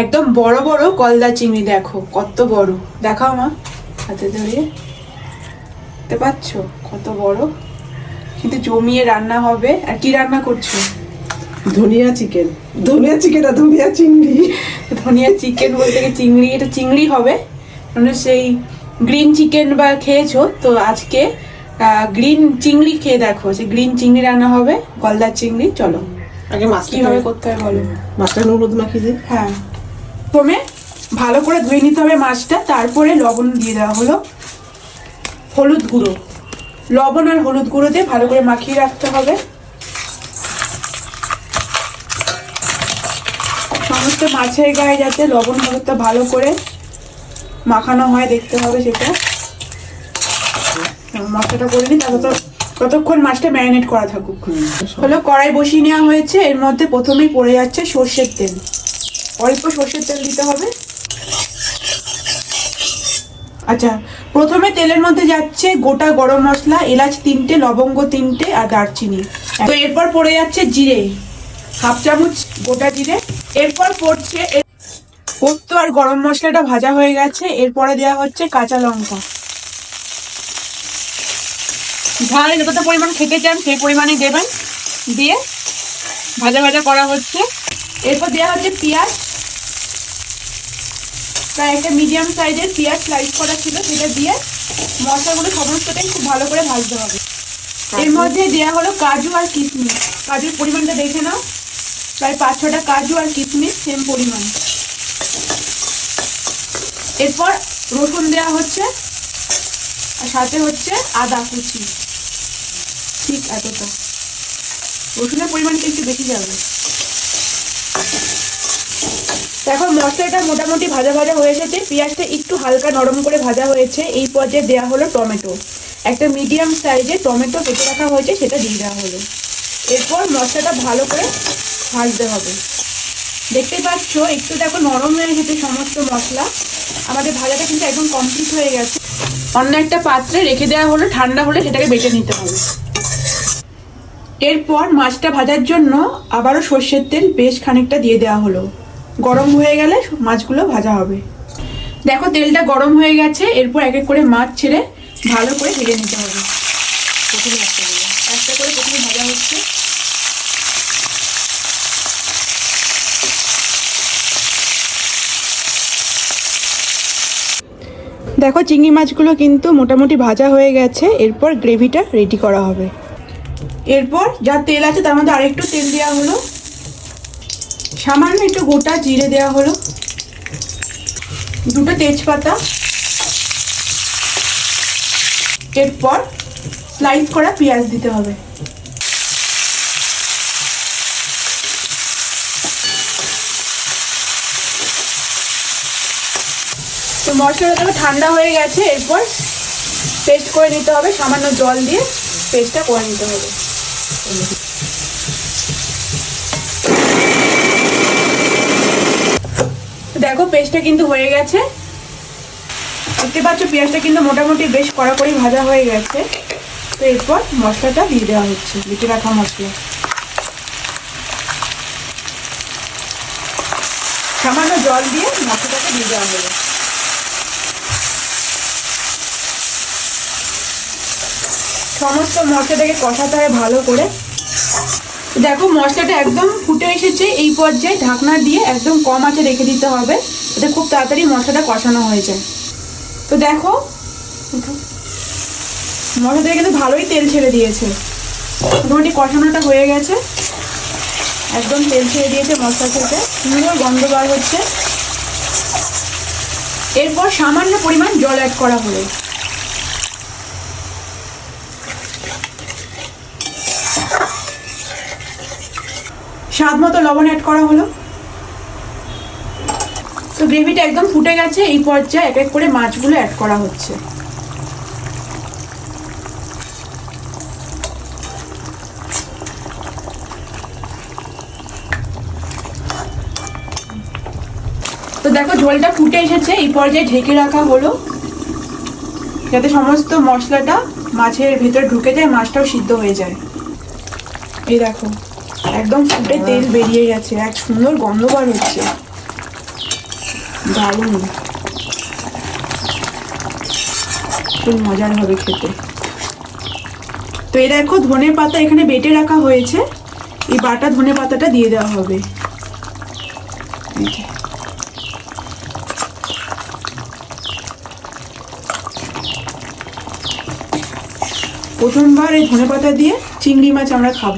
একদম বড় বড় গলদা চিংড়ি দেখো কত বড়। দেখাও মা হাতে ধরিয়ে। দেখতে পাচ্ছ? কত বড়। কিন্তু জমিয়ে রান্না হবে। আর কি রান্না করছ? ধনিয়া চিকেন। ধনিয়া চিকেন আর ধনিয়া চিংড়ি। ধনিয়া চিকেন বলতে গিয়ে চিংড়ি? এটা চিংড়ি হবে। মানে সেই গ্রিন চিকেন বা খেয়েছো তো আজকে গ্রিন চিংড়ি খেয়ে দেখো। যে গ্রিন চিংড়ি রান্না হবে গলদার চিংড়ি চলো। আগে মাছ কীভাবে করতে হয় বলো? মাছটা হলুদ মাখিয়ে দিই। হ্যাঁ। প্রথমে ভালো করে ধুয়ে নিতে হবে মাছটা তারপরে লবণ দিয়ে দেওয়া হলো হলুদ গুঁড়ো। লবণ আর হলুদ গুঁড়ো দিয়ে ভালো করে মাখিয়ে রাখতে হবে। সমস্ত মাছের গায়ে যাতে লবণ হলুদটা ভালো করে মাখানো হয় দেখতে হবে সেটা। মশলাটা করে নিই তারপর ততক্ষণ মাছটা ম্যারিনেট করা থাকুক। হলো কড়াই বসিয়ে নেওয়া হয়েছে এর মধ্যে প্রথমেই পড়ে যাচ্ছে সর্ষের তেল। অল্প সর্ষের তেল দিতে হবে। আচ্ছা প্রথমে তেলের মধ্যে যাচ্ছে গোটা গরম মশলা, এলাচ তিনটে, লবঙ্গ তিনটে আর দারচিনি। তো এরপর পড়ে যাচ্ছে জিরে, হাফ চামচ গোটা জিরে। এরপর পড়ছে পোস্ত আর গরম মশলাটা ভাজা হয়ে গেছে। এরপরে দেওয়া হচ্ছে কাঁচা লঙ্কা। ঝাল যতটা পরিমাণ খেতে চান সেই পরিমাণে দেবেন। দিয়ে ভাজা ভাজা করা হচ্ছে। এরপর দেওয়া হচ্ছে পেঁয়াজ। প্রায় একটা মিডিয়াম সাইজের পেঁয়াজ স্লাইস করা ছিল সেটা দিয়ে মশলাগুলো সমস্তটাই খুব ভালো করে ভাজতে হবে। এর মধ্যে দেওয়া হলো কাজু আর কিশমিশ কাজুর পরিমাণটা দেখে নাও। প্রায় পাঁচ ছটা কাজু আর কিশমিশ সেম পরিমাণ। এরপর রসুন দেওয়া হচ্ছে আর সাথে হচ্ছে আদা কুচি। ঠিক এতটা। রসুনের পরিমাণটা একটু বেশি যাবে। দেখো, মশলাটা মোটামুটি ভাজা ভাজা হয়ে এসেছে। পেঁয়াজটা একটু হালকা নরম করে ভাজা হয়েছে। এই পর্যায়ে দেওয়া হলো টমেটো। একটা মিডিয়াম সাইজে টমেটো কেটে রাখা হয়েছে, সেটা দিয়ে দেওয়া হলো। এরপর মশলাটা ভালো করে ভাজতে হবে। দেখতে পাচ্ছ, একটু দেখো নরম হয়ে গেছে সমস্ত মশলা। আমাদের ভাজাটা কিন্তু একদম কমপ্লিট হয়ে গেছে। অন্য একটা পাত্রে রেখে দেওয়া হলো, ঠান্ডা হলে সেটাকে বেটে নিতে হবে। এরপর মাছটা ভাজার জন্য আবারও সর্ষের তেল বেশ খানিকটা দিয়ে দেওয়া হলো। গরম হয়ে গেলে মাছগুলো ভাজা হবে। দেখো, তেলটা গরম হয়ে গেছে। এরপর এক এক করে মাছ ছেড়ে ভালো করে ভেজে নিতে হবে। প্রথমে একটা করে প্রথমে ভাজা হচ্ছে। দেখো, চিংড়ি মাছগুলো কিন্তু মোটামুটি ভাজা হয়ে গেছে। এরপর গ্রেভিটা রেডি করা হবে। এরপর যা তেল আছে তার মধ্যে আরেকটু তেল দেওয়া হলো। সামান্য একটু গোটা জিরে দেওয়া হলো। দুটো তেজপাতা। এরপর স্লাইস করা পেঁয়াজ দিতে হবে। তো মশলাটা ঠান্ডা হয়ে গেছে, এরপর পেস্ট করে নিতে হবে, সামান্য জল দিয়ে পেস্টটা করে নিতে হবে। দেখো, পেস্টটা কিন্তু হয়ে গেছে। দেখতে পাচ্ছ, পেঁয়াজটা কিন্তু মোটামুটি বেশ কড়াকড়ি ভাজা হয়ে গেছে। তো এরপর মশলাটা দিয়ে দেওয়া হচ্ছে, বেটে রাখা মশলা। সামান্য জল দিয়ে মশলাটাকে দিয়ে দেওয়া হলো। সমস্ত মশলাটাকে কষাতে হয় ভালো করে। দেখো, মশলাটা একদম ফুটে এসেছে, এই পর্যায়ে ঢাকনা দিয়ে একদম কম আঁচে রেখে দিতে হবে এটা খুব তাড়াতাড়ি মশলাটা কষানো হয়ে যায়। তো দেখো, মশলাটা কিন্তু ভালোই তেল ছেড়ে দিয়েছে। মোটামুটি কষানোটা হয়ে গেছে। একদম তেল ছেড়ে দিয়েছে মশলা থেকে। সুন্দর গন্ধ বার হচ্ছে। এরপর সামান্য পরিমাণ জল অ্যাড করা হলো। স্বাদ মতো লবণ অ্যাড করা হলো। তো গ্রেভিটা একদম ফুটে গেছে, এই পর্যায়ে এক এক করে মাছগুলো অ্যাড করা হচ্ছে। তো দেখো ঝোলটা ফুটে এসেছে, এই পর্যায়ে ঢেকে রাখা হলো। যাতে সমস্ত মশলাটা মাছের ভেতরে ঢুকে যায়, মাছটাও সিদ্ধ হয়ে যায়। এই দেখো। একদম ফুটে তেল বেরিয়ে গেছে, এক সুন্দর গন্ধ বার হচ্ছে। দারুণ। খুব মজার হবে খেতে। তো এই দেখো, ধনে পাতা এখানে বেটে রাখা হয়েছে। এই বাটা ধনে পাতাটা দিয়ে দেওয়া হবে। প্রথমবার এই ধনে পাতা দিয়ে চিংড়ি মাছ আমরা খাব।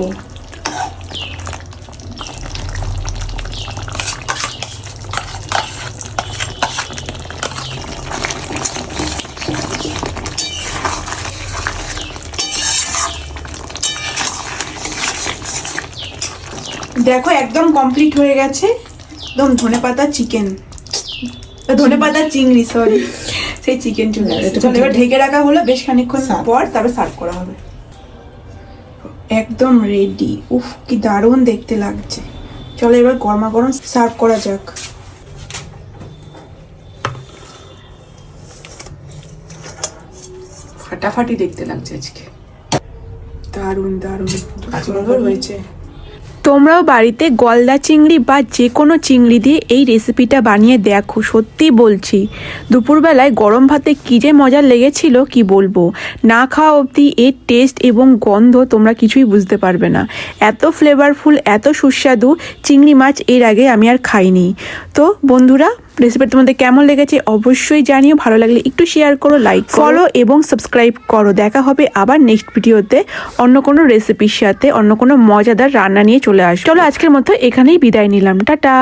দেখো একদম কমপ্লিট হয়ে গেছে। একদম ধনে পাতা চিকেন ধনে পাতা চিংড়ি সরি সেই চিকেন চলে আসছে। চলো এবার ঢেকে- ঢেকে রাখা হলো বেশ খানিকক্ষণ পর তারপর সার্ভ করা হবে। একদম রেডি উফ কি দারুণ দেখতে লাগছে। চলো এবার গরমা গরম সার্ভ করা যাক। ফাটাফাটি দেখতে লাগছে আজকে। দারুণ দারুণ। সুন্দর হয়েছে। তোমরাও বাড়িতে গলদা চিংড়ি বা যে কোনো চিংড়ি দিয়ে এই রেসিপিটা বানিয়ে দেখো, সত্যি বলছি। দুপুরবেলায় গরম ভাতে কী যে মজা লেগেছিল, কি বলব? না খাওয়া অবধি এর টেস্ট এবং গন্ধ তোমরা কিছুই বুঝতে পারবে না। এত ফ্লেভারফুল এত সুস্বাদু চিংড়ি মাছ এর আগে আমি আর খাইনি। তো বন্ধুরা রেসিপি তোমাদের কেমন লেগেছে অবশ্যই জানিও। ভালো লাগলে একটু শেয়ার করো লাইক ফলো এবং সাবস্ক্রাইব করো। দেখা হবে আবার নেক্সট ভিডিওতে অন্য কোনো রেসিপির সাথে, অন্য কোনো মজাদার রান্না নিয়ে চলে আস চলো আজকের মতো এখানেই বিদায় নিলাম। টাটা।